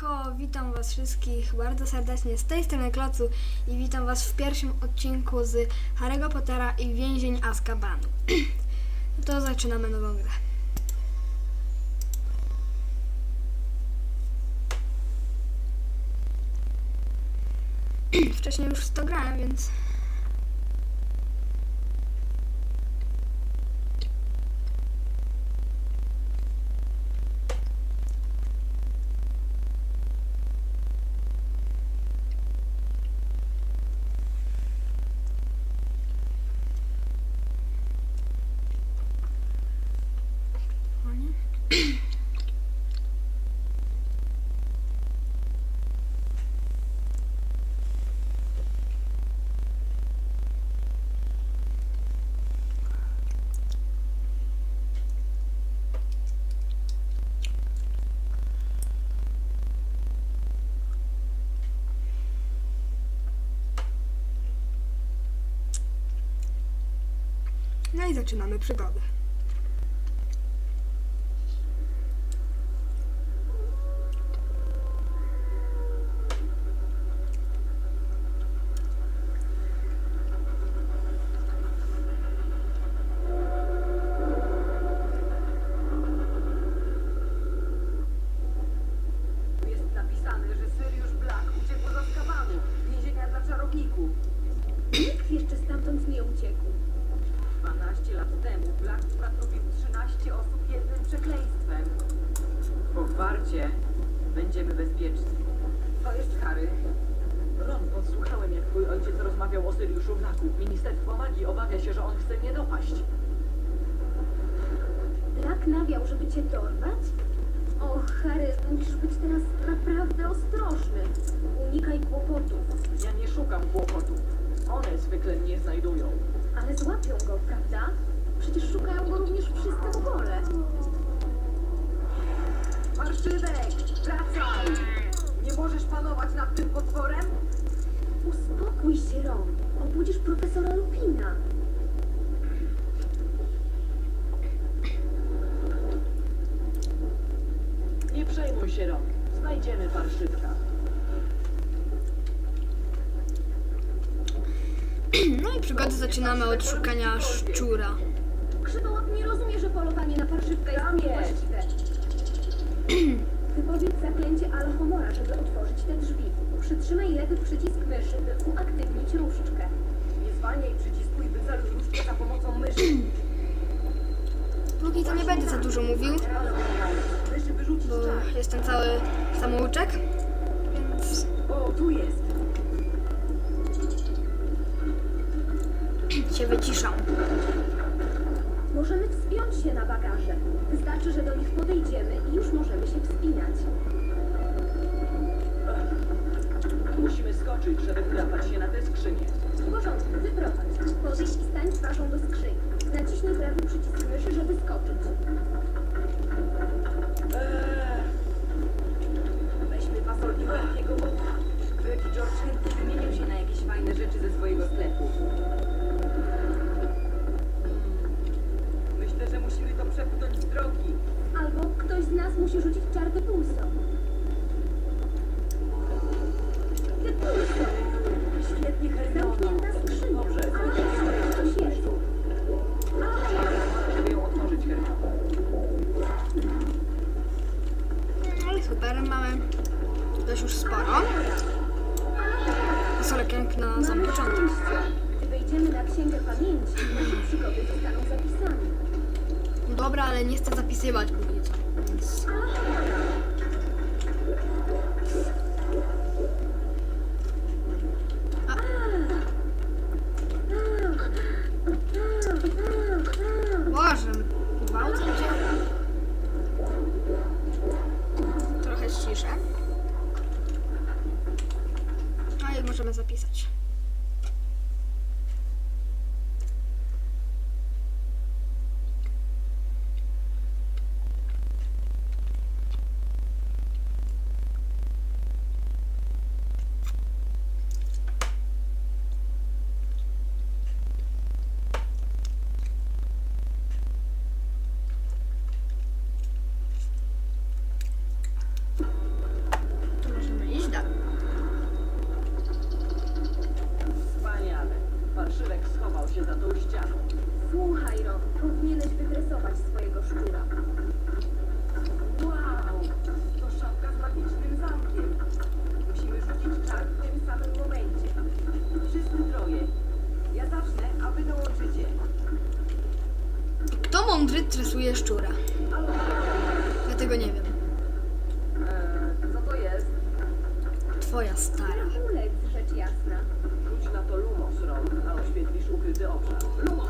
Siemanko, witam was wszystkich bardzo serdecznie z tej strony Klocu i witam was w pierwszym odcinku z Harry'ego Pottera i Więzień Azkabanu. to zaczynamy nową grę. Wcześniej już w to grałem, więc... O nie? No zaczynamy przygodę. Harry, musisz być teraz naprawdę ostrożny. Unikaj kłopotów, Ja nie szukam kłopotów. One zwykle mnie znajdują. ale złapią go, prawda? Przecież szukają go również wszyscy w ogóle. Marszywek, wracaj! Nie możesz panować nad tym potworem? Uspokój się, Ron. Obudzisz profesora Lupina. Nie przejmuj się, Ron. Znajdziemy parszywka. No i przygody zaczynamy od szukania szczura. Krzywołap nie rozumie, że polowanie na parszywkę jest Tam jest. niewłaściwe. Wypowiedz zaklęcie Alhomora, żeby otworzyć te drzwi. Przytrzymaj lewy przycisk myszy, by uaktywnić różdżkę. Nie zwalniaj przycisku i wyceluj różdżkę za pomocą myszy. Póki to nie będę za dużo mówił, Czar. jestem cały samouczek, więc O, tu jest. się wyciszam. Możemy wspiąć się na bagaże. Wystarczy, że do nich podejdziemy i już możemy się wspinać. Musimy skoczyć, żeby wdrapać się na tę skrzynię. W porządku, wyprowadź. Podejdź i stań twarzą do skrzyni. Naciśnij prawy przycisk myszy, żeby skoczyć. Super, mamy dość już sporo. Fasolek jak na sam początek. Gdy wejdziemy na księgę pamięci, nasze przygody zostaną zapisane. Dobra, ale nie chcę zapisywać póki co. Więc... Ciszę. No i możemy zapisać. Powinieneś wydresować swojego szczura. Wow! To szafka z magicznym zamkiem. Musimy rzucić czar w tym samym momencie. Wszyscy troje. Ja zacznę, a wy dołączycie. Kto mądry tresuje szczura? Ja tego nie wiem. Eee, co to jest? Twoja stara. Ulec, rzecz jasna. Rzuć na to lumos, Ron, a oświetlisz ukryty obszar. Lumos!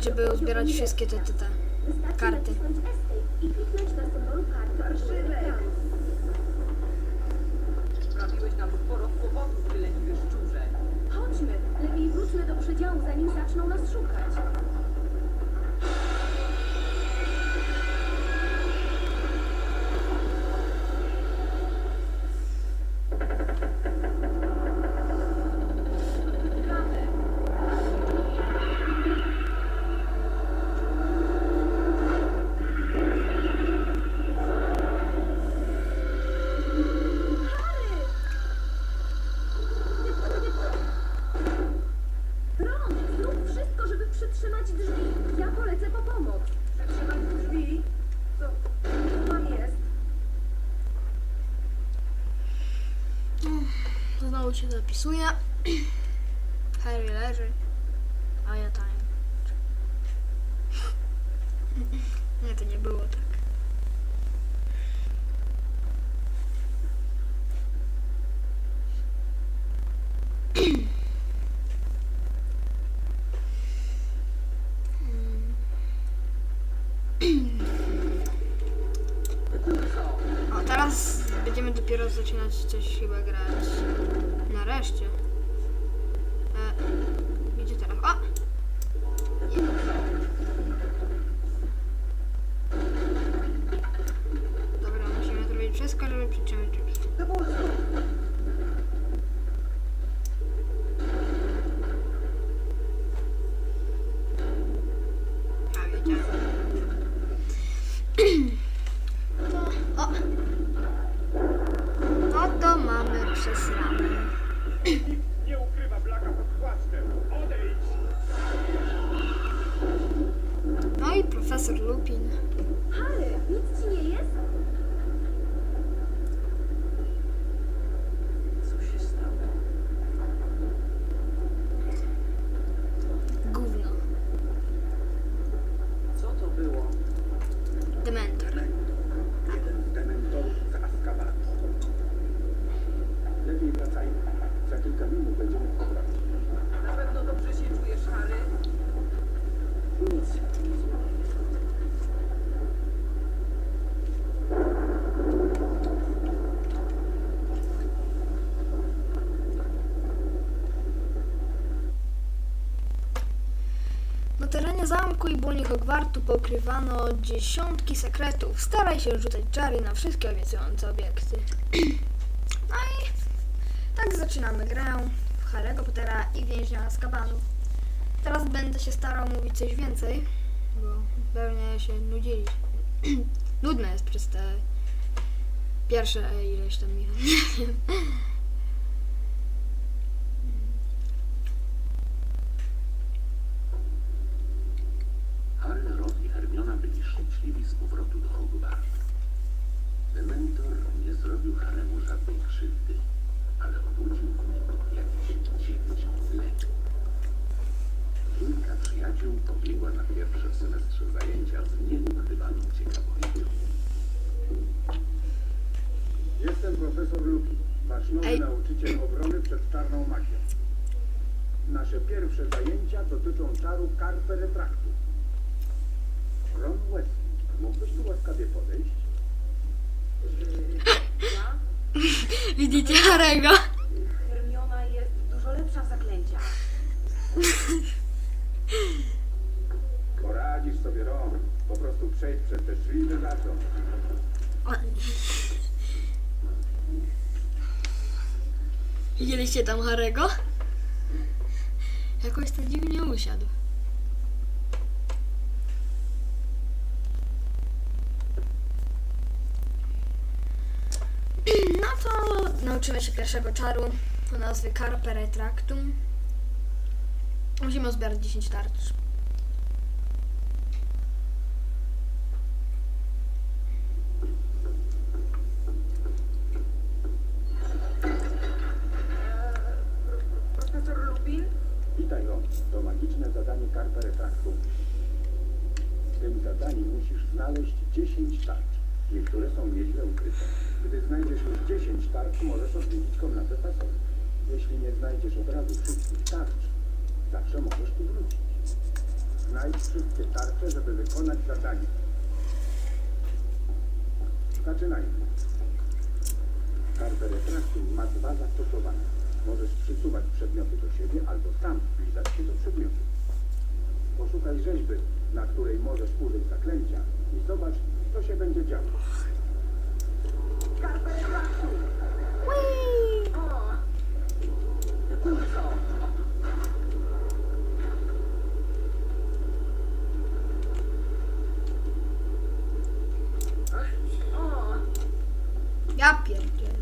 żeby uzbierać wszystkie te, te, te karty. Sprawiłeś nam sporo kłopotów, ty leniwy szczurze. Chodźmy, lepiej wróćmy do przedziału, zanim zaczną nas szukać. zapisuję. Harry leży, a ja tam. Nie, to nie było tak. A teraz będziemy dopiero zaczynać coś chyba grać. Нарешті. Terenie zamku i błoni Hogwartu pokrywano dziesiątki sekretów. Staraj się rzucać czary na wszystkie obiecujące obiekty. No i tak zaczynamy grę w Harry'ego Pottera i więźnia z kabanu. Teraz będę się starał mówić coś więcej, bo pewnie się nudzili. Nudne jest przez te pierwsze ileś tam. Nie wiem. Harry, Ron i Hermiona byli szczęśliwi z powrotu do Hogwartu. Dementor nie zrobił Haremu żadnej krzywdy, ale obudził w nim jakiś dziwny lęk. Kilka przyjaciół pobiegła na pierwsze w semestrze zajęcia z niepokrywaną ciekawością. Jestem profesor Luki, Ej. nauczyciel obrony przed czarną magią. Nasze pierwsze zajęcia dotyczą czaru Carpe Retractu. Ron Wesley, mógłbyś tu łaskawie podejść? Ja? Widzicie Harego? Hermiona jest dużo lepsza w zaklęciach. Poradzisz sobie, Ron. Po prostu przejdź przez te drzwi i Widzieliście tam Harego? Jakoś to dziwnie usiadł. No to nauczymy się pierwszego czaru o nazwie Carpe Retractum. Musimy zbierać 10 tarcz. Profesor Lupin? Witaj, Ron. To magiczne zadanie Carpe Retractum. W tym musisz znaleźć 10 tarcz. Niektóre są nieźle ukryte. Gdy znajdziesz już 10 tarcz, możesz odwiedzić komnatę fasowy. Jeśli nie znajdziesz od razu wszystkich tarcz, zawsze możesz tu wrócić. Znajdź wszystkie tarcze, żeby wykonać zadanie. Zaczynajmy. Carpe Retractum ma dwa zastosowania. Możesz przysuwać przedmioty do siebie albo sam zbliżać się do przedmiotu. Poszukaj rzeźby, na której możesz użyć zaklęcia i zobacz, co się będzie działo. Ja pierdzielę.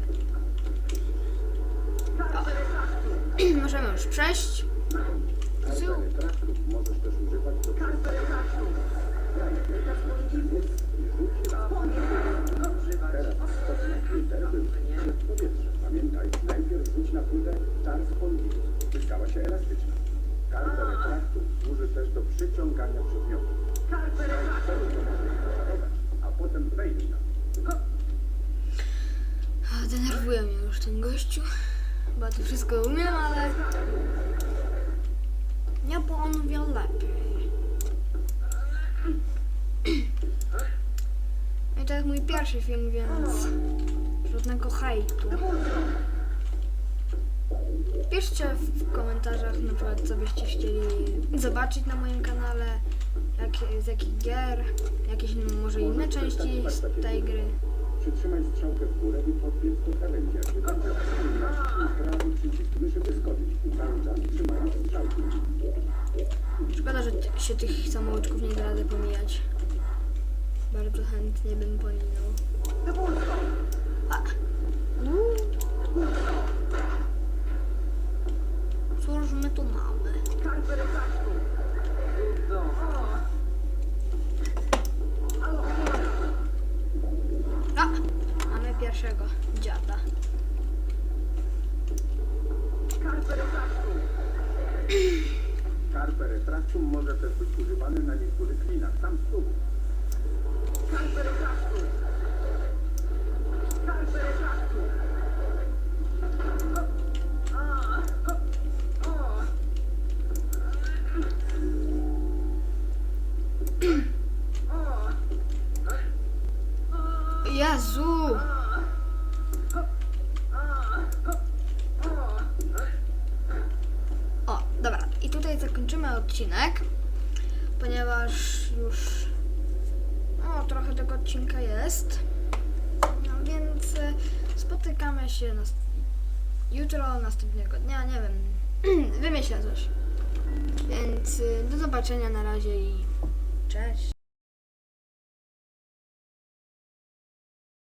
Możemy już przejść. Carpe Denerwuje mnie już ten gościu. Bo to wszystko umiem, ale... Nie, bo on wie lepiej. To jest mój pierwszy film, więc żadnego hejtu. Piszcie w komentarzach na przykład, co byście chcieli zobaczyć na moim kanale, jak, z jakich gier, jakieś może inne części z tej gry. Przytrzymaj strzałkę w górę i podbiec do krawędzi. Jak wykończysz prawy przycisk myszy wyskoczyć i cały czas trzymając strzałkę. Szkoda, że się tych samouczków nie da rady pomijać. Bardzo chętnie bym pominął. Cóż my tu mamy? A! Mamy pierwszego dziada. Carpe retractum może też być używany na niektórych linach. Sam spróbuj. Jezu! O, dobra. I tutaj zakończymy odcinek. ponieważ trochę tego odcinka jest. No więc e, spotykamy się nas- jutro, następnego dnia, nie wiem, wymyślę coś. Więc e, do zobaczenia na razie i cześć.